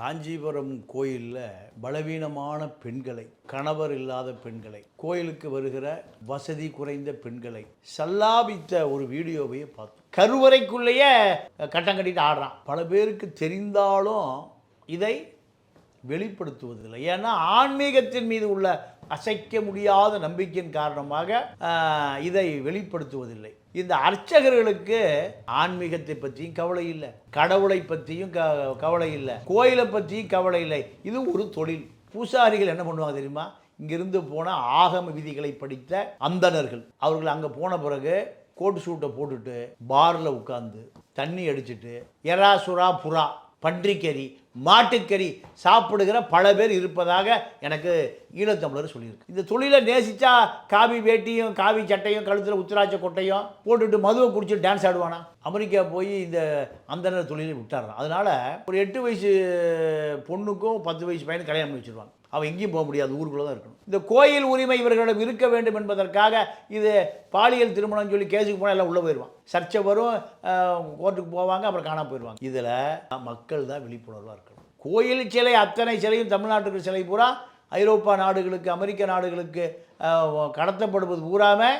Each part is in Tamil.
காஞ்சிபுரம் கோயிலில் பலவீனமான பெண்களை கணவர் இல்லாத பெண்களை கோயிலுக்கு வருகிற வசதி குறைந்த பெண்களை சல்லாபித்த ஒரு வீடியோவையே பார்த்தோம். கருவறைக்குள்ளேயே கட்டம் கட்டிட்டு ஆடுறான். பல பேருக்கு தெரிந்தாலும் இதை வெளிப்படுத்துவதில்லை. ஏன்னா ஆன்மீகத்தின் மீது உள்ள அசைக்க முடியாத நம்பிக்கையின் காரணமாக இதை வெளிப்படுத்துவதில்லை. இந்த அர்ச்சகர்களுக்கு ஆன்மீகத்தை பற்றியும் கவலை இல்லை. கடவுளை பற்றியும் க கவலை இல்லை. கோயிலை பற்றியும் கவலை இல்லை. இது ஒரு தொழில். பூசாரிகள் என்ன பண்ணுவாங்க தெரியுமா? இங்கிருந்து போன ஆகம விதிகளை படித்த அந்தணர்கள். அவர்கள் அங்கே போன பிறகு கோட்டு சூட்டை போட்டுட்டு பாரில் உட்காந்து தண்ணி அடிச்சுட்டு எறா சுறா புறா பன்றிக்கறி மாட்டுக்கறி சாப்பிடுகிற பல பேர் இருப்பதாக எனக்கு ஈழத்தமிழர் சொல்லியிருக்கு. இந்த தொழிலை நேசித்தா காவி வேட்டியும் காவி சட்டையும் கழுத்தில் உத்திராட்ச கொட்டையும் போட்டுட்டு மதுவை குடிச்சு டான்ஸ் ஆடுவானா? அமெரிக்கா போய் இந்த அந்தனர் தொழிலை விட்டாரான் அதனால் ஒரு எட்டு வயசு பொண்ணுக்கும் பத்து வயசு பையனுக்கு கல்யாணம் பண்ணி அவன் எங்கேயும் போக முடியாது ஊருக்குள்ளே தான் இருக்கணும். இந்த கோயில் உரிமை இவர்களிடம் இருக்க வேண்டும் என்பதற்காக இது பாலியல் திருமணம் சொல்லி கேஸுக்கு போனால் எல்லாம் உள்ளே போயிடுவான். சர்ச்சை வரும் கோர்ட்டுக்கு போவாங்க அப்புறம் காணாம போயிடுவாங்க. இதில் மக்கள் தான் விழிப்புணர்வாக இருக்கணும். கோயில் சிலை அத்தனை சிலையும் தமிழ்நாட்டுக்கு சிலை பூரா ஐரோப்பா நாடுகளுக்கு அமெரிக்க நாடுகளுக்கு கடத்தப்படுவது பூராமே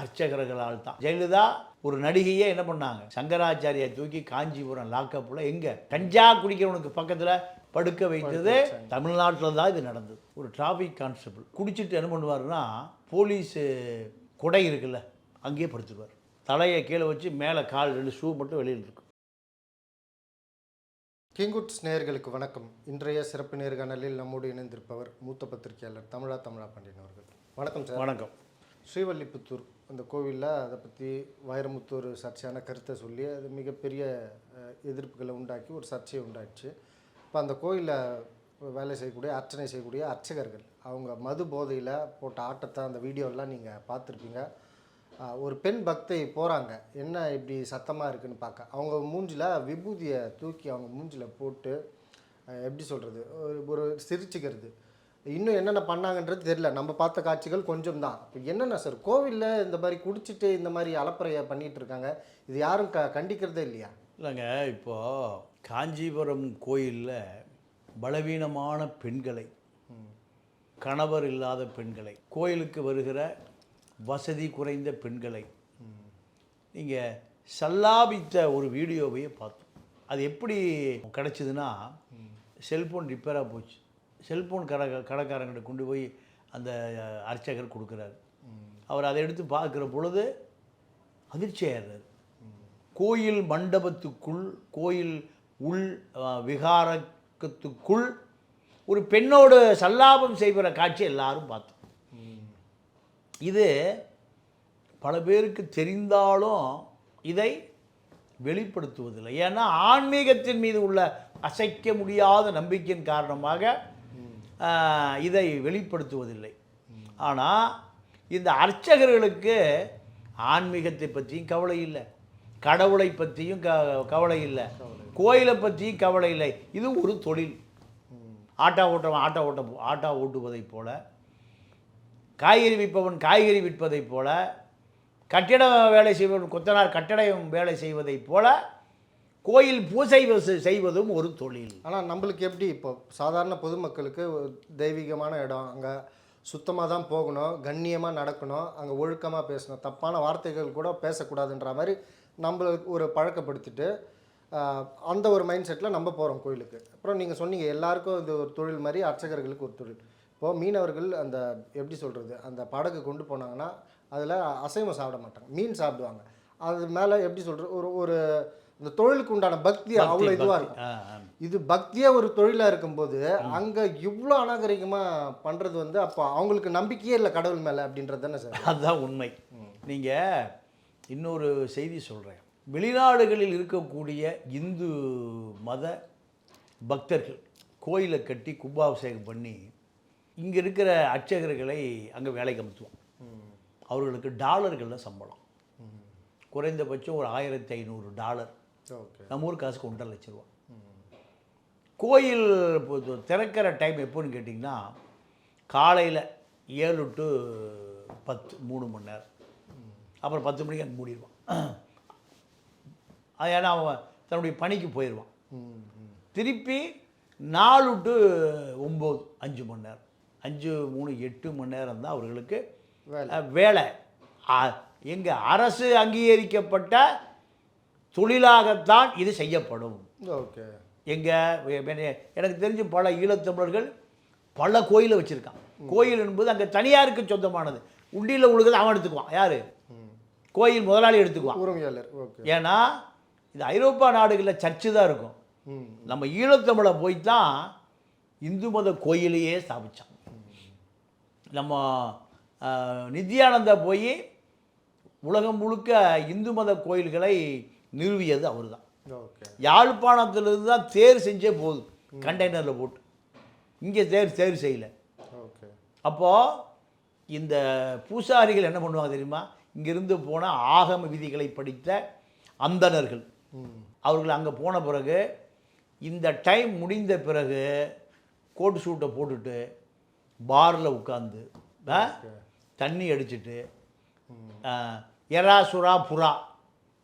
அர்ச்சகர்களால் தான். ஜெயலலிதா ஒரு நடிகையே என்ன பண்ணாங்க? சங்கராச்சாரியை தூக்கி காஞ்சிபுரம் லாக்கப்பில் எங்கே? கஞ்சா குடிக்கிறவனுக்கு பக்கத்தில் படுக்க வைத்தது தமிழ்நாட்டில் தான் இது நடந்தது. ஒரு டிராஃபிக் கான்ஸ்டபிள் குடிச்சிட்டு என்ன பண்ணுவாருன்னா போலீஸு குடை இருக்குல்ல அங்கேயே படுத்துருவார். தலையை கீழே வச்சு மேலே கால் ரெண்டு ஷூ மட்டும் வெளியில் இருக்கும் கிங்குட்ஸ் நேயர்களுக்கு வணக்கம். இன்றைய சிறப்பு நேர்காணலில் நம்மோடு இணைந்திருப்பவர் மூத்த பத்திரிகையாளர் தமிழா தமிழா பாண்டியன் அவர்கள். வணக்கம் சார். வணக்கம். ஸ்ரீவல்லிபுத்தூர் அந்த கோவிலில் அதை பற்றி வைரமுத்தூர் சர்ச்சையான கருத்தை சொல்லி அது மிகப்பெரிய எதிர்ப்புகளை உண்டாக்கி ஒரு சர்ச்சையை உண்டாச்சு. இப்போ அந்த கோயிலில் வேலை செய்யக்கூடிய அர்ச்சனை செய்யக்கூடிய அர்ச்சகர்கள் அவங்க மது போதையில் போட்ட ஆட்டத்தை அந்த வீடியோலாம் நீங்கள் பார்த்துருப்பீங்க. ஒரு பெண் பக்தை போகிறாங்க என்ன இப்படி சத்தமாக இருக்குதுன்னு பார்க்க அவங்க மூஞ்சில் விபூதியை தூக்கி அவங்க மூஞ்சில் போட்டு எப்படி சொல்கிறது ஒரு ஒரு சிரிச்சுக்கிறது. இன்னும் என்னென்ன பண்ணாங்கன்றது தெரியல. நம்ம பார்த்த காட்சிகள் கொஞ்சம் தான். இப்போ என்னென்ன சார்? கோவிலில் இந்த மாதிரி குடிச்சிட்டு இந்த மாதிரி அலப்பறையை பண்ணிகிட்டு இருக்காங்க. இது யாரும் க கண்டிக்கிறதே இல்லையா? இல்லைங்க இப்போது காஞ்சிபுரம் கோயிலில் பலவீனமான பெண்களை கணவர் இல்லாத பெண்களை கோயிலுக்கு வருகிற வசதி குறைந்த பெண்களை நீங்கள் சல்லாபித்த ஒரு வீடியோவையே பார்த்தோம். அது எப்படி கிடச்சிதுன்னா செல்ஃபோன் ரிப்பேராக போச்சு. செல்ஃபோன் கடை கடைக்காரங்கிட்ட கொண்டு போய் அந்த அர்ச்சகர் கொடுக்குறாரு. அவர் அதை எடுத்து பார்க்குற பொழுது அதிர்ச்சி அதிர்ச்சியாகிறார் கோயில் மண்டபத்துக்குள் கோயில் உள் விகாரத்துக்குள் ஒரு பெண்ணோடு சல்லாபம் செய்கிற காட்சி எல்லாரும் பார்த்தோம். இது பல பேருக்கு தெரிந்தாலும் இதை வெளிப்படுத்துவதில்லை. ஏன்னா ஆன்மீகத்தின் மீது உள்ள அசைக்க முடியாத நம்பிக்கையின் காரணமாக இதை வெளிப்படுத்துவதில்லை. ஆனால் இந்த அர்ச்சகர்களுக்கு ஆன்மீகத்தை பற்றியும் கவலை இல்லை. கடவுளை பற்றியும் க கவலை இல்லை. கோயிலை பற்றி கவலை இல்லை. இது ஒரு தொழில். ஆட்டா ஓட்டவன் ஆட்டா ஓட்ட ஆட்டா ஓட்டுவதைப் போல காய்கறி விற்பவன் காய்கறி விற்பதைப் போல கட்டிட வேலை செய்வன் கொத்தனார் கட்டடம் வேலை செய்வதைப் போல கோயில் பூசை செய்வதும் ஒரு தொழில். ஆனால் நம்மளுக்கு எப்படி இப்போ சாதாரண பொதுமக்களுக்கு தெய்வீகமான இடம் அங்கே சுத்தமாக தான் போகணும் கண்ணியமாக நடக்கணும் அங்கே ஒழுக்கமாக பேசணும் தப்பான வார்த்தைகள் கூட பேசக்கூடாதுன்ற மாதிரி நம்மளுக்கு ஒரு பழக்கப்படுத்திட்டு அந்த ஒரு மைண்ட் செட்டில் நம்ம போகிறோம் கோயிலுக்கு. அப்புறம் நீங்கள் சொன்னீங்க எல்லாருக்கும் இது ஒரு தொழில் மாதிரி அர்ச்சகர்களுக்கு ஒரு தொழில். இப்போது மீனவர்கள் அந்த எப்படி சொல்கிறது அந்த படகு கொண்டு போனாங்கன்னா அதில் அசைவம் சாப்பிட மாட்டாங்க. மீன் சாப்பிடுவாங்க. அது மேலே எப்படி சொல்கிறது ஒரு ஒரு இந்த தொழிலுக்கு உண்டான பக்தி அவ்வளோ இதுவாக இருக்கும். இது பக்தியே ஒரு தொழிலாக இருக்கும்போது அங்கே இவ்வளோ அநாகரிகமாக பண்ணுறது வந்து அப்போ அவங்களுக்கு நம்பிக்கையே இல்லை கடவுள் மேலே அப்படின்றது தானே சார்? அதுதான் உண்மை. நீங்கள் இன்னொரு செய்தி சொல்கிறேன் வெளிநாடுகளில் இருக்கக்கூடிய இந்து மத பக்தர்கள் கோயிலை கட்டி கும்பாபிஷேகம் பண்ணி இங்கே இருக்கிற அர்ச்சகர்களை அங்கே வேலைக்கு அமுத்துவோம் அவர்களுக்கு டாலர்களில் சம்பளம். குறைந்தபட்சம் ஒரு ஆயிரத்தி ஐநூறு டாலர். ஓகே. நம்ம ஊர் காசுக்கு ஒன்றரை லட்ச ரூபா. கோயில் திறக்கிற டைம் எப்போன்னு கேட்டிங்கன்னா காலையில் ஏழு டு பத்து மூணு மணி நேரம். அப்புறம் பத்து மணிக்கு அங்கே மூடிடுவான் அது ஏன்னா அவன் தன்னுடைய பணிக்கு போயிடுவான். திருப்பி நாலு டு ஒம்பது அஞ்சு மணி நேரம். அஞ்சு மூணு எட்டு மணி நேரம் தான் அவர்களுக்கு வேலை. வேலை. எங்க அரசு அங்கீகரிக்கப்பட்ட தொழிலாகத்தான் இது செய்யப்படும். ஓகே. எங்க எனக்கு தெரிஞ்சு பல ஈழத்தமிழர்கள் பல கோயிலை வச்சுருக்கான் கோயில் என்பது அங்கே தனியாருக்கு சொந்தமானது. உண்டியில் உழுகுது அவன் எடுத்துக்குவான். யார்? கோயில் முதலாளி எடுத்துக்குவான். உரிமையாளர். ஏன்னா இது ஐரோப்பா நாடுகளில் சர்ச்சு தான் இருக்கும். நம்ம ஈழத்தமிழை போய் தான் இந்து மத கோயிலையே ஸ்தாபிச்சான். நம்ம நித்யானந்தா போய் உலகம் முழுக்க இந்து மத கோயில்களை நிறுவியது அவர் தான் ஓகே. யாழ்ப்பாணத்திலிருந்து தான் தேர் செஞ்சே போகுது. கண்டெய்னரில் போட்டு. இங்கே தேர் தேர் செய்யலை. ஓகே. அப்போது இந்த பூசாரிகள் என்ன பண்ணுவாங்க தெரியுமா? இங்கிருந்து போன ஆகம விதிகளை படித்த அந்தணர்கள். அவர்கள் அங்கே போன பிறகு இந்த டைம் முடிந்த பிறகு கோட் சூட்டை போட்டுட்டு பாரில் உட்காந்து தண்ணி அடிச்சிட்டு எறா சுறா புறா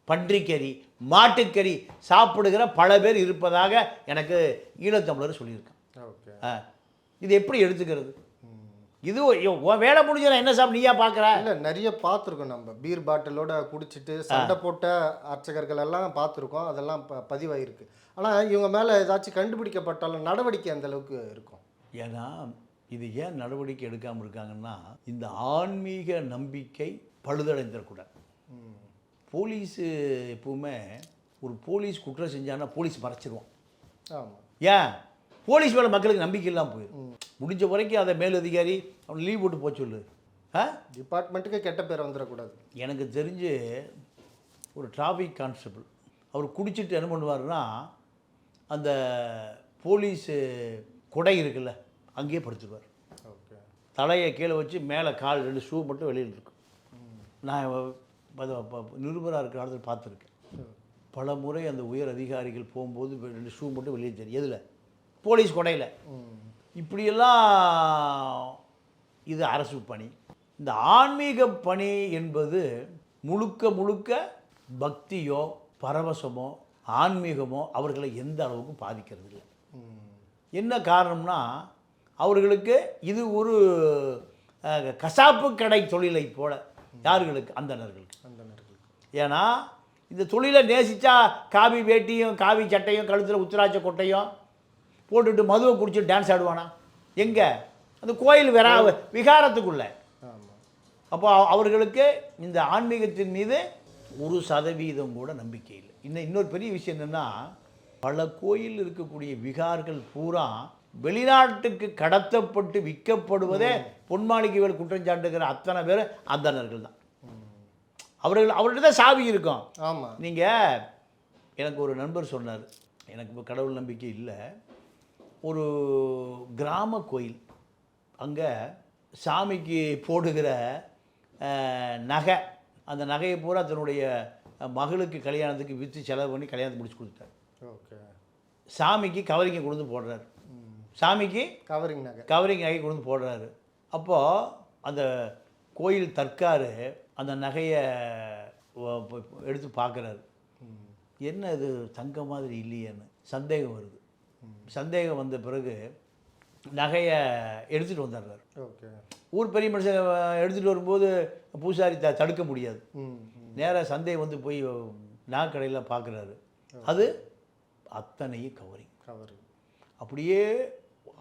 பன்றிக்கறி மாட்டுக்கறி சாப்பிடுகிற பல பேர் இருப்பதாக எனக்கு ஈழத்தமிழர் சொல்லியிருக்கான் இது எப்படி எடுத்துக்கிறது? இது உன் வேலை முடிஞ்சா என்ன சாப்பிட நீயா பார்க்குற இல்லை நிறைய பார்த்துருக்கோம் நம்ம. பீர் பாட்டிலோட குடிச்சிட்டு சண்டை போட்ட அர்ச்சகர்கள் எல்லாம் பார்த்துருக்கோம் அதெல்லாம் ப பதிவாயிருக்கு. ஆனால் இவங்க மேலே ஏதாச்சும் கண்டுபிடிக்கப்பட்டாலும் நடவடிக்கை அந்த அளவுக்கு இருக்கும். ஏன்னா இது ஏன் நடவடிக்கை எடுக்காமல் இருக்காங்கன்னா இந்த ஆன்மீக நம்பிக்கை பழுதடைந்துடக்கூடாது. போலீஸு எப்பவுமே ஒரு போலீஸ் குற்றம் செஞ்சான்னா போலீஸ் மறைச்சிருவான். ஆமாம் ஏன்? போலீஸ் மேலே மக்களுக்கு நம்பிக்கை இல்லாமல் போயிடும் முடிஞ்ச வரைக்கும் அதை மேலதிகாரி அவன் லீவ் போட்டு போக சொல்லு. ஆ? டிபார்ட்மெண்ட்டுக்கு கெட்ட பேர் வந்துடக்கூடாது. எனக்கு தெரிஞ்சு ஒரு டிராஃபிக் கான்ஸ்டபிள் அவர் குடிச்சிட்டு என்ன பண்ணுவாருன்னா அந்த போலீஸு கொடை இருக்குல்ல அங்கேயே படுத்துருவார். ஓகே. தலையை கீழே வச்சு மேலே கால் ரெண்டு ஷூ மட்டும் வெளியில் இருக்கும். நான் நிருபராக இருக்கிற இடத்துல பார்த்துருக்கேன். பல முறை அந்த உயர் அதிகாரிகள் போகும்போது ரெண்டு ஷூ மட்டும் வெளியே தெரியும். எதில்? போலீஸ் கொடையில். இப்படியெல்லாம் இது அரசு பணி. இந்த ஆன்மீக பணி என்பது முழுக்க முழுக்க பக்தியோ பரவசமோ ஆன்மீகமோ அவர்களை எந்த அளவுக்கும் பாதிக்கிறது இல்லை என்ன காரணம்னா அவர்களுக்கு இது ஒரு கசாப்பு கடை தொழிலை போல யார்களுக்கு? அந்தணர்களுக்கு. அந்த நேரத்தில் ஏன்னா இந்த தொழிலை நேசித்தா காவி வேட்டியும் காவி சட்டையும் கழுத்தில் உத்திராட்ச கொட்டையும் போட்டுட்டு மதுவை குடிச்சு டான்ஸ் ஆடுவானா? எங்கே? அந்த கோயில் வெறா விகாரத்துக்குள்ள. அப்போ அவர்களுக்கு இந்த ஆன்மீகத்தின் மீது ஒரு சதவீதம் கூட நம்பிக்கை இல்லை. இன்னும் இன்னொரு பெரிய விஷயம் என்னென்னா பல கோயில் இருக்கக்கூடிய விகார்கள் பூரா வெளிநாட்டுக்கு கடத்தப்பட்டு விற்கப்படுவதே பொன்மாளிகை வேல் குற்றம் சாட்டுகிற அத்தனை பேர் அந்தணர்கள் தான். அவர்கள் அவர்கிட்ட தான் சாவி இருக்கும். ஆமாம் நீங்கள் எனக்கு ஒரு நண்பர் சொன்னார். எனக்கு இப்போ கடவுள் நம்பிக்கை இல்லை. ஒரு கிராம கோயில். அங்கே சாமிக்கு போடுகிற நகை அந்த நகையை பூரா தன்னுடைய மகளுக்கு கல்யாணத்துக்கு விற்று செலவு பண்ணி கல்யாணத்தை முடிச்சு கொடுத்தாரு ஓகே. சாமிக்கு கவரிங்கை கொண்டு போடுறாரு. சாமிக்கு கவரிங் நகை. கவரிங் நகை கொண்டு போடுறாரு. அப்போது அந்த கோயில் தற்காரு அந்த நகையை எடுத்து பார்க்குறாரு. என்ன இது தங்க மாதிரி இல்லையேன்னு சந்தேகம் வருது. சந்தேகம் வந்த பிறகு நகையை எடுத்துகிட்டு வந்துடுறாரு. ஓகே. ஊர் பெரிய மனுஷன் எடுத்துகிட்டு வரும்போது பூசாரி த தடுக்க முடியாது. நேராக சந்தேகம் வந்து போய் நாக்கடையில் பார்க்குறாரு அது அத்தனையும் கவரிங் கவரிங் அப்படியே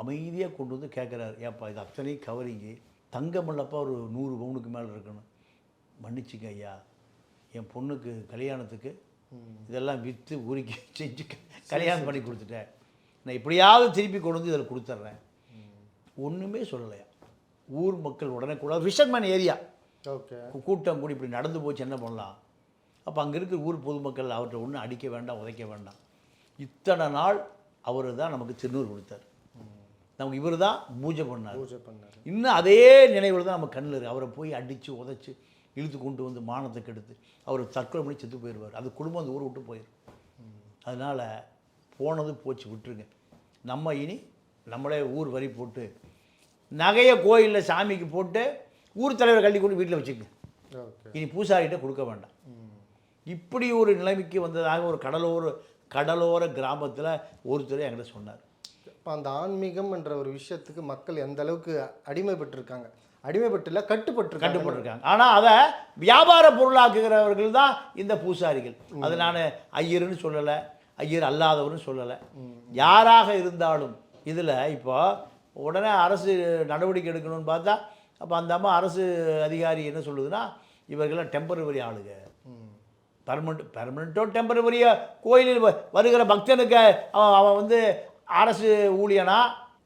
அமைதியாக கொண்டு வந்து கேட்குறாரு ஏப்பா இது அத்தனையும் கவரிங்கு தங்கம் இல்லப்பா ஒரு நூறு பவுனுக்கு மேலே இருக்கணும். மன்னிச்சுங்க ஐயா. என் பொண்ணுக்கு கல்யாணத்துக்கு இதெல்லாம் விற்று உருக்கி செஞ்சு கல்யாணம் பண்ணி கொடுத்துட்டேன். நான் எப்படியாவது திருப்பி கொண்டு வந்து இதில் கொடுத்துட்றேன். ஒன்றுமே சொல்லலையா ஊர் மக்கள் உடனே கூட ஃபிஷர்மேன் ஏரியா. ஓகே. கூட்டம் கூடி இப்படி நடந்து போச்சு என்ன பண்ணலாம்? அப்போ அங்கே இருக்கிற ஊர் பொதுமக்கள் அவர்கிட்ட ஒன்றும் அடிக்க வேண்டாம் உதைக்க வேண்டாம். இத்தனை நாள் அவர் தான் நமக்கு திருநூறு கொடுத்தார். நமக்கு இவர் தான் பூஜை பண்ணார். பூஜை பண்ணார். இன்னும் அதே நினைவில் தான் நம்ம கண்ணில் இருக்கு. அவரை போய் அடித்து உதைச்சி இழுத்து கொண்டு வந்து மானத்தை கெடுத்து அவர் தற்கொலை பண்ணி செத்து போயிடுவார் அந்த குடும்பம் அந்த ஊரை விட்டு போயிடும் அதனால் போனது போச்சு விட்டுருங்க. நம்ம இனி நம்மளே ஊர் வரி போட்டு நகையை கோயிலில் சாமிக்கு போட்டு ஊர் தலைவர் கல்வி கொண்டு வீட்டில் வச்சுக்கங்க. இனி பூசாரிகிட்ட கொடுக்க வேண்டாம். இப்படி ஒரு நிலைமைக்கு வந்ததாக ஒரு கடலோர கடலோர கிராமத்தில் ஒருத்தர் என்கிட்ட சொன்னார். இப்போ அந்த ஆன்மீகம் என்ற ஒரு விஷயத்துக்கு மக்கள் எந்த அளவுக்கு அடிமைப்பட்டிருக்காங்க? அடிமைப்பட்டுல கட்டுப்பட்டிருக்காங்க. கட்டுப்பட்டிருக்காங்க. ஆனால் அதை வியாபார பொருளாக்குகிறவர்கள் தான் இந்த பூசாரிகள். அது நான் ஐயர்னு சொல்லலை. ஐயர் அல்லாதவர்னு சொல்லலை. யாராக இருந்தாலும் இதில் இப்போ உடனே அரசு நடவடிக்கை எடுக்கணும்னு பார்த்தா அப்போ அந்த அம்மா அரசு அதிகாரி என்ன சொல்லுதுன்னா இவர்களாம் டெம்பரவரி ஆளுங்க. பர்மனெண்ட் பெர்மனெண்ட்டோ டெம்பரவரியாக கோயிலில் வருகிற பக்தனுக்கு அவன் அவன் வந்து அரசு ஊழியனா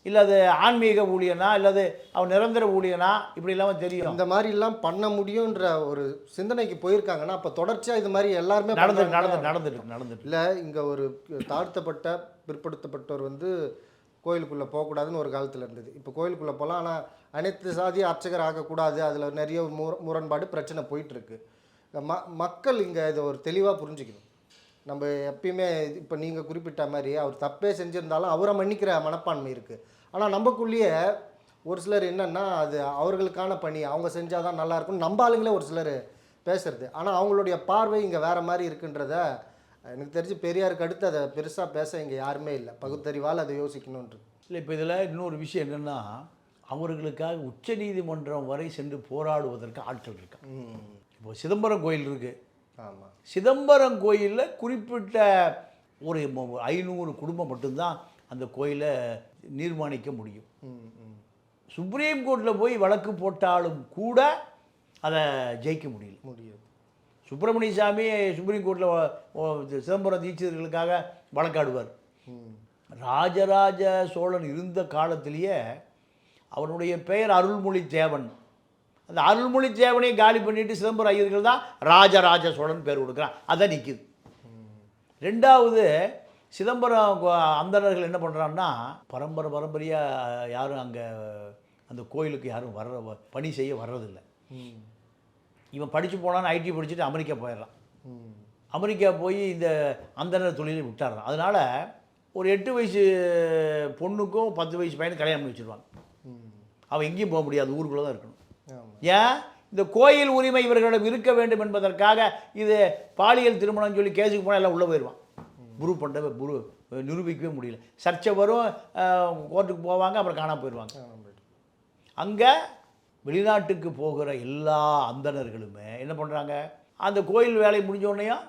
இல்லது ஆன்மீக ஊழியனா இல்லது அவன் நிரந்தர ஊழியனா இப்படி இல்லாமல் தெரியும். இந்த மாதிரி எல்லாம் பண்ண முடியுன்ற ஒரு சிந்தனைக்கு போயிருக்காங்கன்னா அப்போ தொடர்ச்சியாக இது மாதிரி எல்லாருமே நடந்து. நடந்து நடந்துட்டு நடந்துட்டு இல்லை இங்கே ஒரு தாழ்த்தப்பட்ட பிற்படுத்தப்பட்டவர் வந்து கோயிலுக்குள்ளே போகக்கூடாதுன்னு ஒரு காலத்தில் இருந்தது. இப்போ கோயிலுக்குள்ளே போகலாம் ஆனால் அனைத்து சாதி அர்ச்சகர் ஆகக்கூடாது. அதில் நிறைய முர முரண்பாடு பிரச்சனை போயிட்டுருக்கு. ம மக்கள் இங்கே இதை ஒரு தெளிவாக புரிஞ்சுக்கணும். நம்ம எப்பயுமே இப்போ நீங்கள் குறிப்பிட்ட மாதிரி அவர் தப்பே செஞ்சுருந்தாலும் அவரை மன்னிக்கிற மனப்பான்மை இருக்குது ஆனால் நமக்குள்ளேயே ஒரு சிலர் என்னன்னா அது அவர்களுக்கான பணி அவங்க செஞ்சால் தான் நல்லா இருக்கும் நம்ம ஆளுங்களே ஒரு சிலர் பேசுறது. ஆனால் அவங்களுடைய பார்வை இங்கே வேற மாதிரி இருக்குன்றத எனக்கு தெரிஞ்சு பெரியாருக்கு அடுத்து அதை பெருசாக பேச இங்கே யாருமே இல்லை. பகுத்தறிவால் அதை யோசிக்கணுன்றது இல்லை இப்போ இதில் இன்னொரு விஷயம் என்னென்னா அவர்களுக்காக உச்சநீதிமன்றம் வரை சென்று போராடுவதற்கு ஆட்கள் இருக்காங்க. இப்போ சிதம்பரம் கோயில் இருக்குது ஆமாம் சிதம்பரம் கோயிலில் குறிப்பிட்ட ஒரு ஐநூறு குடும்பம் மட்டும்தான் அந்த கோயிலை நிர்மாணிக்க முடியும். சுப்ரீம் கோர்ட்டில் போய் வழக்கு போட்டாலும் கூட அதை ஜெயிக்க முடியல. முடியாது. சுப்பிரமணிய சாமி சுப்ரீம் கோர்ட்டில் சிதம்பரம் தீட்சிதர்களுக்காக வழக்காடுவார். ராஜராஜ சோழன் இருந்த காலத்திலேயே அவனுடைய பெயர் அருள்மொழி தேவன். அந்த அருள்மொழி தேவனையை காலி பண்ணிட்டு சிதம்பரம் ஐயர்கள் தான் ராஜராஜ சோழன் பேர் கொடுக்குறான். அதான் நிற்கிது ரெண்டாவது சிதம்பரம் அந்தணர்கள் என்ன பண்ணுறான்னா பரம்பரை பரம்பரையாக யாரும் அங்கே அந்த கோயிலுக்கு யாரும் வர்ற பணி செய்ய வர்றதில்லை. இவன் படித்து போனான்னு ஐடி படிச்சுட்டு அமெரிக்கா போயிடுறான். அமெரிக்கா போய் இந்த அந்தனர் தொழிலை விட்டாடுறான் அதனால் ஒரு எட்டு வயசு பொண்ணுக்கும் பத்து வயசு பையனுக்கு கல்யாணம் பண்ணி வச்சுருவாங்க. அவன் எங்கேயும் போக முடியாது ஊருக்குள்ளே தான் இருக்கணும். ஏன்? இந்த கோயில் உரிமை இவர்களிடம் இருக்க வேண்டும் என்பதற்காக இது பாலியல் திருமணம் சொல்லி கேஸுக்கு போனால் எல்லாம் உள்ளே போயிடுவான். ப்ரூவ் பண்ண குரு நிரூபிக்கவே முடியல. சர்ச்சை வரும் கோர்ட்டுக்கு போவாங்க அப்புறம் காணாம போயிடுவாங்க. அங்கே வெளிநாட்டுக்கு போகிற எல்லா அந்தணர்களுமே என்ன பண்ணுறாங்க அந்த கோயில் வேலை முடிஞ்ச உடனேயும்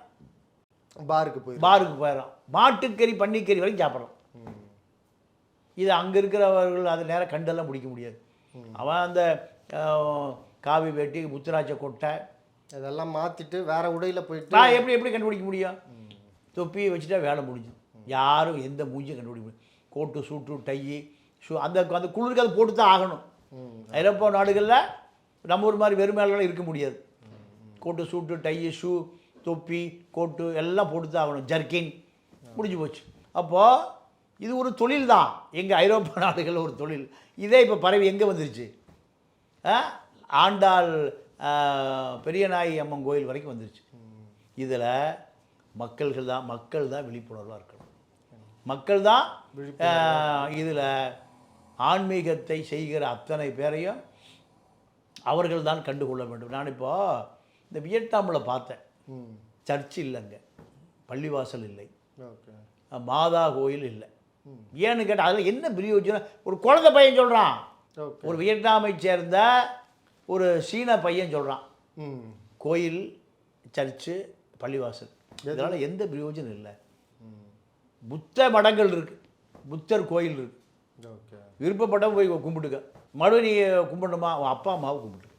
பாருக்கு போய் பாருக்கு போயிடறான். மாட்டுக்கறி பன்னிக்கறி வரைக்கும் சாப்பிட்றான். ம். இது அங்கே இருக்கிறவர்கள் அதை நேரம் கண்டெல்லாம் பிடிக்க முடியாது. அவன் அந்த காவி வேட்டி முத்துராட்ச கொட்டை. அதெல்லாம் மாற்றிட்டு வேற உடையில போயிட்டு நான் எப்படி எப்படி கண்டுபிடிக்க முடியும்? தொப்பியை வச்சுட்டா வேலை முடிஞ்சுது. யாரும் எந்த மூஞ்சியும் கண்டுபிடிக்க முடியும் கோட்டு சூட்டு டையி ஷூ அந்த அந்த குளிருக்கு அது போட்டு தான் ஆகணும். ஐரோப்பா நாடுகளில் நம்ம ஒரு மாதிரி வெறும் இருக்க முடியாது. கோட்டு சூட்டு டையி ஷூ தொப்பி கோட்டு எல்லாம் போட்டு தான் ஆகணும். ஜர்க்கின் முடிஞ்சு போச்சு. அப்போது இது ஒரு தொழில் தான். எங்கள் ஐரோப்பா நாடுகளில் ஒரு தொழில். இதே இப்போ பறவை எங்கே வந்துருச்சு? ஆண்டாள் பெரிய நாய் அம்மன் கோயில் வரைக்கும் வந்துருச்சு. இதில் மக்கள்கள் தான் மக்கள் தான் விழிப்புணர்வாக இருக்கணும். மக்கள் தான் இதில் ஆன்மீகத்தை செய்கிற அத்தனை பேரையும் அவர்கள் தான் கண்டுகொள்ள வேண்டும். நான் இப்போ இந்த வியட்நாமில் பார்த்தேன். ம். சர்ச் இல்லைங்க. பள்ளிவாசல் இல்லை. மாதா கோயில் இல்லை. ஏன்னு கேட்டால் அதில் என்ன பிரயோஜனம்? ஒரு குழந்தை பையன் சொல்கிறான் ஒரு வியட்நாமை சேர்ந்த ஒரு சீன பையன் சொல்கிறான் கோயில் சர்ச்சு பள்ளிவாசல். இதனால் எந்த பிரயோஜனம் இல்லை. புத்த மடங்கள் இருக்குது புத்தர் கோயில் இருக்குது ஓகே. விருப்பப்பட்டவன் போய் கும்பிட்டுக்க. மறுபடியும் நீ கும்பிடணுமா? அவன் அப்பா அம்மாவை கும்பிட்டு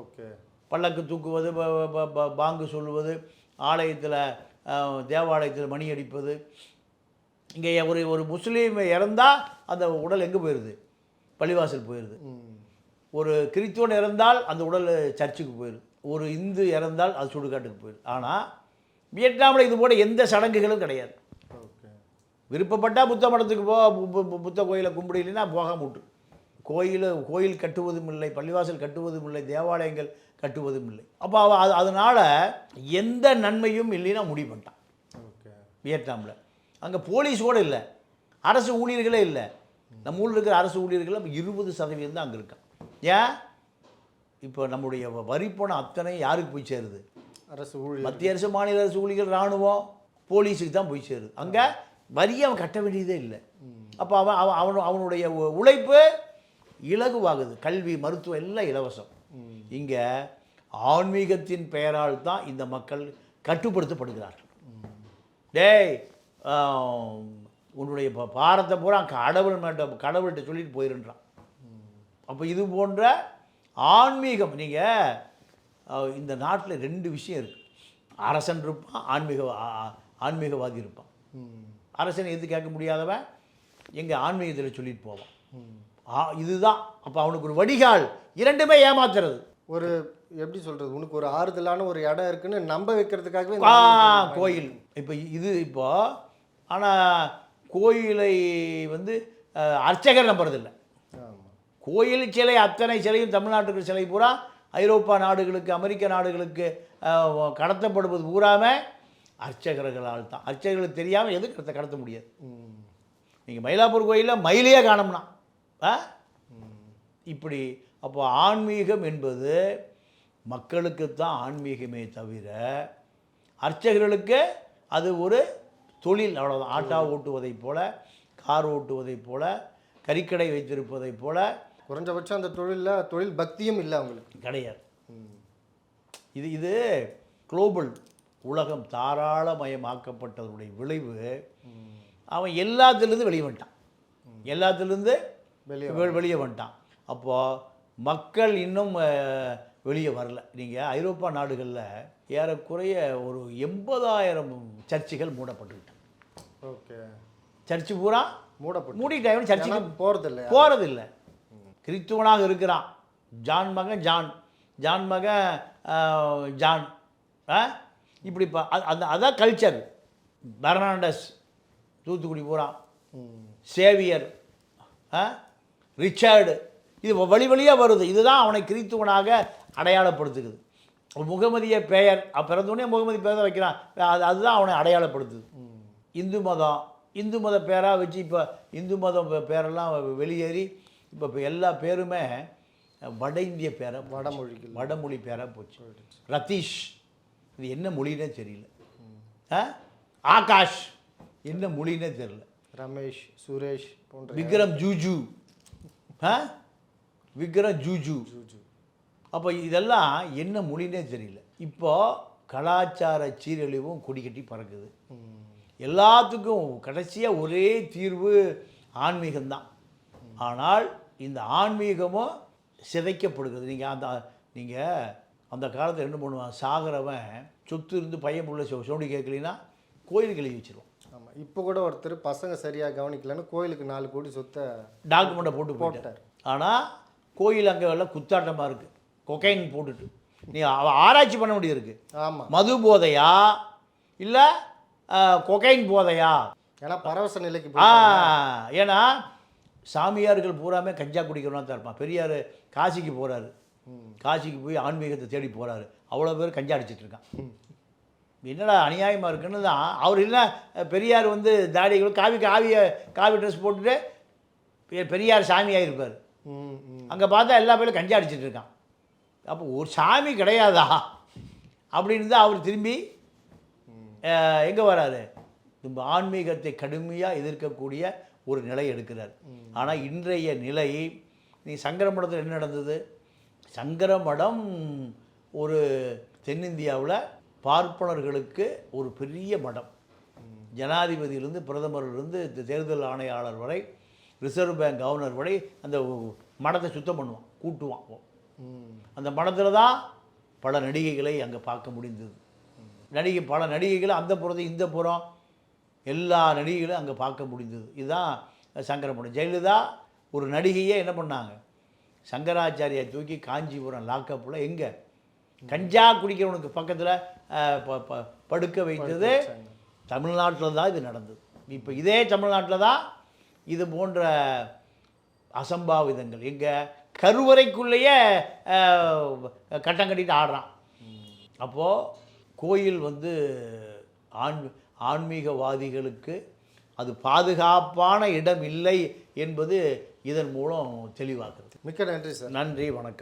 ஓகே. பல்லக்கு தூக்குவது பாங்கு சொல்லுவது ஆலயத்தில் தேவாலயத்தில் மணி அடிப்பது. இங்கே ஒரு ஒரு முஸ்லீம் இறந்தால் அந்த உடல் எங்கே போயிடுது பள்ளிவாசல் போயிடுது ஒரு கிறிஸ்துவன் இறந்தால் அந்த உடல் சர்ச்சுக்கு போயிடுது ஒரு இந்து இறந்தால் அது சுடுகாட்டுக்கு போயிடுது ஆனால் வியட்நாமில் இது போல எந்த சடங்குகளும் கிடையாது. விருப்பப்பட்டால் புத்த மடத்துக்கு போ புத்த கோயிலை கும்பிடலைன்னா போகாம விட்டு. கோயில் கோயில் கட்டுவதும் இல்லை பள்ளிவாசல் கட்டுவதும் இல்லை தேவாலயங்கள் கட்டுவதும் இல்லை. அப்போ அது அதனால் எந்த நன்மையும் இல்லைன்னா முடிவு பண்ணிட்டான். ஓகே. வியட்நாமில். அங்கே போலீஸ் கூட இல்லை. அரசு ஊழியர்களே இல்லை. நம்ம ஊரில் இருக்கிற அரசு ஊழியர்கள் இருபது சதவீதம் தான் அங்கே இருக்கான் ஏன்? இப்போ நம்முடைய வரி பணம் அத்தனை யாருக்கு போய் சேருது? அரசு ஊழியர் மத்திய அரசு மாநில அரசு ஊழியர்கள் இராணுவம் போலீஸுக்கு தான் போய் சேருது. அங்கே வரி அவன் கட்ட வேண்டியதே இல்லை. அப்போ அவன் அவன் அவன் அவனுடைய உழைப்பு இலகுவாகுது. கல்வி மருத்துவம் எல்லாம் இலவசம். இங்கே ஆன்மீகத்தின் பெயரால் தான் இந்த மக்கள் கட்டுப்படுத்தப்படுகிறார்கள். டேய் உன்னுடைய பாரத்தை பூரா கடவுள் மேட்ட கடவுள்கிட்ட சொல்லிட்டு போயிருன்றான். அப்போ இது போன்ற ஆன்மீகம் நீங்கள் இந்த நாட்டில் ரெண்டு விஷயம் இருக்குது அரசன் இருப்பான் ஆன்மீக ஆன்மீகவாதி இருப்பான். அரசனை எது கேட்க முடியாதவன் எங்கள் ஆன்மீகத்தில் சொல்லிட்டு போவான். ஆ இதுதான். அப்போ அவனுக்கு ஒரு வடிகால் இரண்டுமே ஏமாத்துறது. ஒரு எப்படி சொல்றது? உனக்கு ஒரு ஆறுதலான ஒரு இடம் இருக்குன்னு நம்ப வைக்கிறதுக்காகவே கோயில். இப்போ இது இப்போ ஆனால் கோயிலை வந்து அர்ச்சகர் நம்புறதில்ல. கோயில் சிலை அத்தனை சிலையும் தமிழ்நாட்டுக்கு சிலை பூரா ஐரோப்பா நாடுகளுக்கு அமெரிக்க நாடுகளுக்கு கடத்தப்படுவது பூராமே அர்ச்சகர்களால் தான். அர்ச்சகர்களுக்கு தெரியாமல் எது கடத்த கடத்த முடியாது. நீங்கள் மயிலாப்பூர் கோயிலில் மயிலையே காணோம்னா. ஆ? இப்படி அப்போ ஆன்மீகம் என்பது மக்களுக்குத்தான் ஆன்மீகமே தவிர அர்ச்சகர்களுக்கு அது ஒரு தொழில் அவ்வளோதான் ஆட்டோ ஓட்டுவதைப் போல கார் ஓட்டுவதைப் போல கறிக்கடை வைத்திருப்பதைப் போல குறைஞ்சபட்சம் அந்த தொழிலில் தொழில் பக்தியும் இல்லை அவங்களுக்கு. கிடையாது. இது இது குளோபல் உலகம் தாராளமயமாக்கப்பட்டதனுடைய விளைவு. அவன் எல்லாத்துலேருந்து வெளியே வந்துட்டான். எல்லாத்துலேருந்து வெளியே வெளியே வந்துட்டான். அப்போது மக்கள் இன்னும் வெளியே வரல. நீங்கள் ஐரோப்பா நாடுகளில் ஏறக்குறைய ஒரு எண்பதாயிரம் சர்ச்சுகள் மூடப்பட்டுக்கிட்டான் ஓகே. சர்ச்சு பூரா மூடப்பட்டு மூடிட்டாங்க சர்ச்சுக்கு போகிறது இல்லையா போகிறதில்ல கிறித்துவனாக இருக்கிறான். ஜான் மகன் ஜான். ஜான் மகன் ஜான். ஆ? இப்படி இப்போ அந்த அதான் கல்ச்சர் பெர்னாண்டஸ் தூத்துக்குடி பூரா. Xavier Richard. இது வழி வழியாக வருது. இதுதான் அவனை கிறித்துவனாக அடையாளப்படுத்துகிறது. முகமதிய பெயர் பிறந்தோடனே முகமதி பெயர் தான் வைக்கிறான். அது அதுதான் அவனை அடையாளப்படுத்துது. இந்து மதம் இந்து மத பேராக வச்சு இப்போ இந்து மதம் பேரெல்லாம் வெளியேறி இப்போ இப்போ எல்லா பேருமே வட இந்திய பேரை வடமொழிகள் வடமொழி பேராக போச்சு. ரதீஷ் இது என்ன மொழினே தெரியல. ஆகாஷ் என்ன மொழினே தெரியல. ரமேஷ் சுரேஷ் போன்ற விக்ரம் ஜூஜு. ஆ? விக்ரம் ஜூஜு. ஜூஜு. அப்போ இதெல்லாம் என்ன மொழினே தெரியல. இப்போ கலாச்சார சீரழிவும் கொடி கட்டி பறக்குது எல்லாத்துக்கும் கடைசியாக ஒரே தீர்வு ஆன்மீகம்தான். ஆனால் இந்த ஆன்மீகமும் சிதைக்கப்படுகிறது. நீங்கள் அந்த நீங்கள் அந்த காலத்தில் என்ன பண்ணுவான்? சாகிறவன் சொத்து இருந்து பையன் புள்ள சோடி கேட்கலின்னா கோயில் கழுவி வச்சிருவான். ஆமாம் இப்போ கூட ஒருத்தர் பசங்க சரியாக கவனிக்கலன்னு கோயிலுக்கு நாலு கோடி சொத்தை டாக்குமெண்ட்டை போட்டு போட்டார். ஆனால் கோயில் அங்கே எல்லாம் குத்தாட்டமாக இருக்குது கொக்கைன் போட்டுட்டு. நீ ஆராய்ச்சி பண்ண முடியாது இருக்கு. ஆமாம் மது போதையா? இல்லை கொக்கைன் போதையா? ஏன்னா பரவச நிலைக்கு ஏன்னா சாமியார்கள் பூராமே கஞ்சா குடிக்கிறவனா தான் இருப்பான். பெரியார் காசிக்கு போகிறாரு ம் காசிக்கு போய் ஆன்மீகத்தை தேடி போகிறாரு அவ்வளோ பேர் கஞ்சா அடிச்சிட்டு இருக்கான். என்னடா அநியாயமாக இருக்குன்னு தான். அவர் இல்லை பெரியார் வந்து தாடிகளும் காவி காவிய காவி ட்ரெஸ் போட்டுட்டு பெரியார் சாமியாக இருப்பார் ம் ம் அங்கே பார்த்தா எல்லா பேரும் கஞ்சா அடிச்சிட்டு இருக்கான். அப்போ ஒரு சாமி கிடையாதா? அப்படின்னு தான் அவர் திரும்பி எங்கே வராரு? இந்த ஆன்மீகத்தை கடுமையாக எதிர்க்கக்கூடிய ஒரு நிலை எடுக்கிறார். ஆனால் இன்றைய நிலை நீ சங்கரமடத்தில் என்ன நடந்தது? சங்கரமடம் ஒரு தென்னிந்தியாவில் பார்ப்பனர்களுக்கு ஒரு பெரிய மடம். ஜனாதிபதியிலிருந்து பிரதமர்லேருந்து தேர்தல் ஆணையாளர் வரை ரிசர்வ் பேங்க் கவர்னர் வரை அந்த மடத்தை சுத்தம் பண்ணுவான் கூட்டுவான். அந்த மடத்தில் தான் பல நடிகைகளை அங்கே பார்க்க முடிந்தது. நடிகை பல நடிகைகளை அந்த புறத்தை இந்த புறம் எல்லா நடிகைகளும் அங்கே பார்க்க முடிந்தது. இதுதான் சங்கரமடம் ஜெயலலிதா ஒரு நடிகையே என்ன பண்ணாங்க? சங்கராச்சாரியை தூக்கி காஞ்சிபுரம் லாக்கப்பில் எங்கே? கஞ்சா குடிக்கிறவனுக்கு பக்கத்தில் படுக்க வைத்தது. தமிழ்நாட்டில் தான் இது நடந்தது. இப்போ இதே தமிழ்நாட்டில் தான் இது போன்ற அசம்பாவிதங்கள். எங்கே கருவறைக்குள்ளேயே கட்டம் கட்டிட்டு ஆடுறான். அப்போது கோயில் வந்து ஆண் ஆன்மீகவாதிகளுக்கு அது பாதுகாப்பான இடம் இல்லை என்பது இதன் மூலம் தெளிவாகிறது. மிக்க நன்றி சார். நன்றி வணக்கம்.